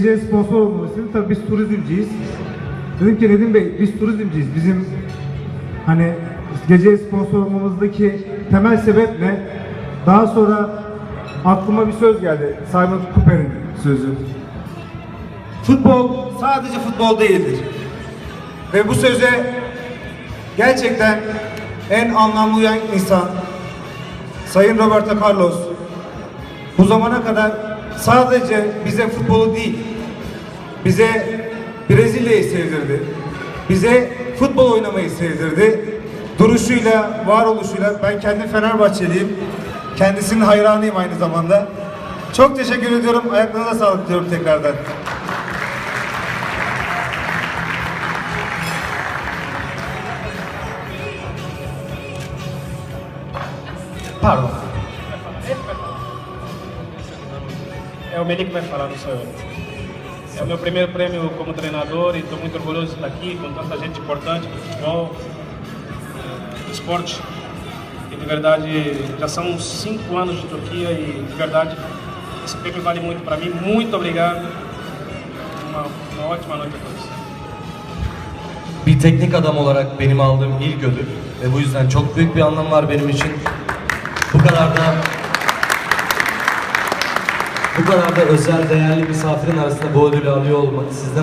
Geceye sponsor olmalısın. Tabii biz turizmciyiz. Dedim ki Nedim Bey biz turizmciyiz. Bizim hani geceye sponsor olmamızdaki temel sebep ne? Daha sonra aklıma bir söz geldi. Simon Cooper'in sözü. Futbol sadece futbol değildir. Ve bu söze gerçekten en anlamlı uyan insan Sayın Roberto Carlos bu zamana kadar sadece bize futbolu değil, bize Brezilya'yı sevdirdi. Bize futbol oynamayı sevdirdi. Duruşuyla, varoluşuyla ben kendim Fenerbahçeliyim. Kendisinin hayranıyım aynı zamanda. Çok teşekkür ediyorum. Ayaklarınıza sağlık diyorum tekrardan. Pardon. É o que vai falar, não sou eu. É o meu primeiro prêmio como treinador e estou muito orgulhoso de estar aqui com tanta gente importante do futebol, eh, do esporte. E de verdade, já são cinco anos de Turquia e de verdade, esse prêmio vale muito para mim. Muito obrigado. Uma, uma ótima noite a todos. Bir teknik adam olarak benim aldığım ilk ödül ve bu yüzden çok büyük bir anlamı var benim için. Bu kadar da bu kadar da özel değerli misafirin arasında bu ödülü alıyor olmak sizden